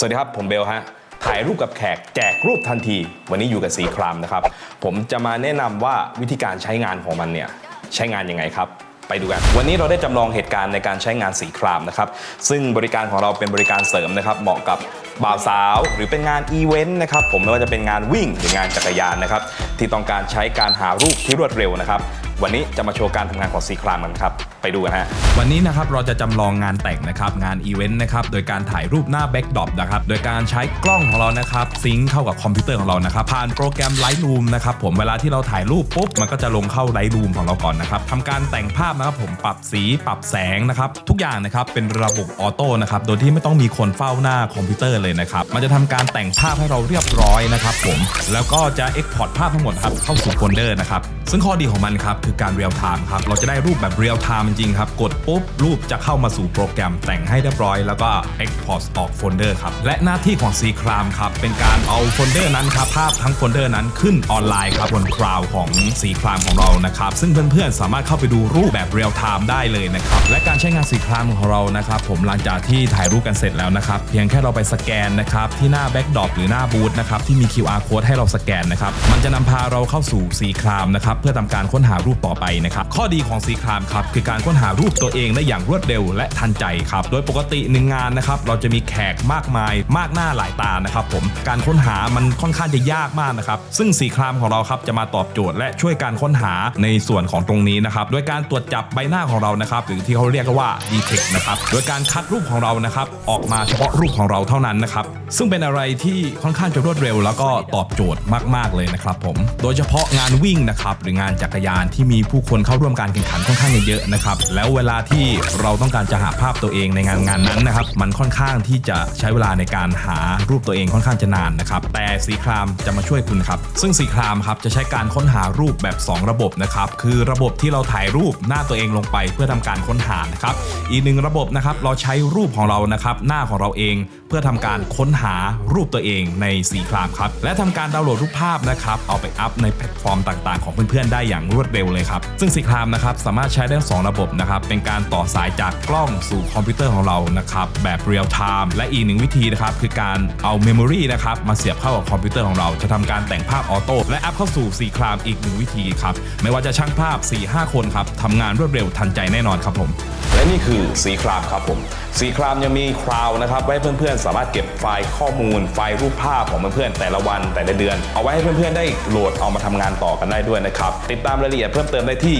สวัสดีครับ ผมเบลฮะ ถ่ายรูปกับแขกแจกรูปทันที วันนี้อยู่กับสีครามนะครับ ผมจะมาแนะนำว่าวิธีการใช้งานของมันเนี่ยใช้งานยังไงครับ ไปดูกัน วันนี้เราได้จำลองเหตุการณ์ในการใช้งานสีครามนะครับ ซึ่งบริการของเราเป็นบริการเสริมนะครับ เหมาะกับบ่าวสาวหรือเป็นงานอีเวนต์นะครับผมไม่ว่าจะเป็นงานวิ่งหรืองานจักรยานนะครับที่ต้องการใช้การหารูปที่รวดเร็วนะครับ วันนี้จะมาโชว์การทำงานของสีครามกันครับไปดูกันฮะ วันนี้นะครับเราจะจำลองงานแต่งนะครับงานอีเวนต์นะครับโดยการถ่ายรูปหน้าแบ็กดรอปนะครับโดยการใช้กล้องของเรานะครับซิงค์เข้ากับคอมพิวเตอร์ของเรานะครับผ่านโปรแกรม Lightroom นะครับผมเวลาที่เราถ่ายรูปปุ๊บมันก็จะลงเข้า Lightroom ของเราก่อนนะครับทำการแต่งภาพนะครับผมปรับสีปรับแสงนะครับทุกอย่างนะครับเป็นระบบออโต้นะครับโดยที่ไม่ต้องมีคนเฝ้าหน้าคอมพิวเตอร์เลยนะครับมันจะทำการแต่งภาพให้เราเรียบร้อยนะครับผมแล้วก็จะ Export ภาพทั้งหมดครับเข้าสู่โฟลเดอร์นะครับซึ่งข้อดีของมันครับคือการเรียลไทม์ครับเราจะได้รูปแบบเรียลไทม์จริงครับ กดปุ๊บรูปจะเข้ามาสู่โปรแกรมแต่งให้เรียบร้อย แล้วก็ Export ออกโฟลเดอร์ครับ และหน้าที่ของ C ครามครับ เป็นการเอาโฟลเดอร์นั้นครับภาพทั้งโฟลเดอร์นั้นขึ้นออนไลน์ครับบนคลาวของ C ครามของเรานะครับ ซึ่งเพื่อนๆสามารถเข้าไปดูรูปแบบเรียลไทม์ได้เลยนะครับ และการใช้งาน C ครามของเรานะครับผมหลังจากที่ถ่ายรูปกันเสร็จแล้วนะครับ เพียงแค่เราไปสแกนนะครับที่หน้าแบ็กดอปหรือหน้าบูธนะครับที่มี QR code ให้เราสแกนนะครับมันจะนำพาเราเข้าสู่ C ครามนะครับเพื่อทำการค้นหารูปต่อไปนะครับข้อดีของ C ครามครับคือการค้นหารูปตัวเองได้อย่างรวดเร็วและทันใจครับโดยปกติหนึ่งงานนะครับเราจะมีแขกมากมายมากหน้าหลายตานะครับผมการค้นหามันค่อนข้างจะยากมากนะครับ ซึ่ง C ครามของเราครับจะมาตอบโจทย์ และช่วยการค้นหาในส่วนของตรงนี้นะครับโดยการตรวจจับใบหน้าของเรานะครับ หรือที่เขาเรียกว่า detect นะครับโดยการคัดรูปของเรานะครับออกมาเฉพาะรูปของเราเท่านั้นนะครับซึ่งเป็นอะไรที่ค่อนข้างจะรวดเร็ว แล้วก็ตอบโจทย์มาก ๆ เลยนะครับผม โดยเฉพาะงานวิ่งนะครับหรืองานจักรยานที่มีผู้คนเข้าร่วมการแข่งขันค่อนข้างเยอะๆนะครับแล้วเวลาที่เราต้องการจะหาภาพตัวเองในงานงานนั้นนะครับมันค่อนข้างที่จะใช้เวลาในการหารูปตัวเองค่อนข้างจะนานนะครับ แต่สีครามจะมาช่วยคุณครับ ซึ่งสีครามครับจะใช้การค้นหารูปแบบ 2 ระบบนะครับ คือระบบที่เราถ่ายรูปหน้าตัวเองลงไปเพื่อทำการค้นหานะครับ อีกหนึ่งระบบนะครับเราใช้รูปของเรานะครับหน้าของเราเองเพื่อทำการค้นหารูปตัวเองในสีครามครับ และทำการดาวน์โหลดรูปภาพนะครับ เอาไปอัพในแพลตฟอร์มต่างๆ ของเพื่อนๆได้อย่างรวดเร็วเลยครับ ซึ่งสีครามนะครับสามารถใช้ได้ทั้งสองระบบนะครับ เป็นการต่อสายจากกล้องสู่คอมพิวเตอร์ของเรานะครับแบบเรียลไทม์และอีกหนึ่งวิธีนะครับคือการเอาเมมโมรีนะครับมาเสียบเข้ากับคอมพิวเตอร์ของเราจะทำการแต่งภาพออโต้และอัพเข้าสู่สีครามอีกหนึ่งวิธีครับไม่ว่าจะช่างภาพ 4-5 คนครับทำงานรวดเร็วทันใจแน่นอนครับผม และนี่คือสีครามครับผมสีครามยังมีคราวนะครับไว้เพื่อนๆ สามารถเก็บไฟล์ข้อมูล ไฟล์รูปภาพของเพื่อนๆแต่ละวันแต่ละเดือน เอาไว้ให้เพื่อนๆได้โหลดเอามาทำงานต่อกันได้ด้วยนะครับติดตามรายละเอียดเพิ่มเติมได้ที่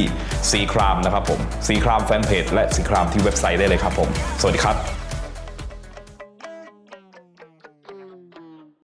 สีครามนะครับผมสีครามแฟนเพจและสีครามที่เว็บไซต์ได้เลยครับผม สวัสดีครับ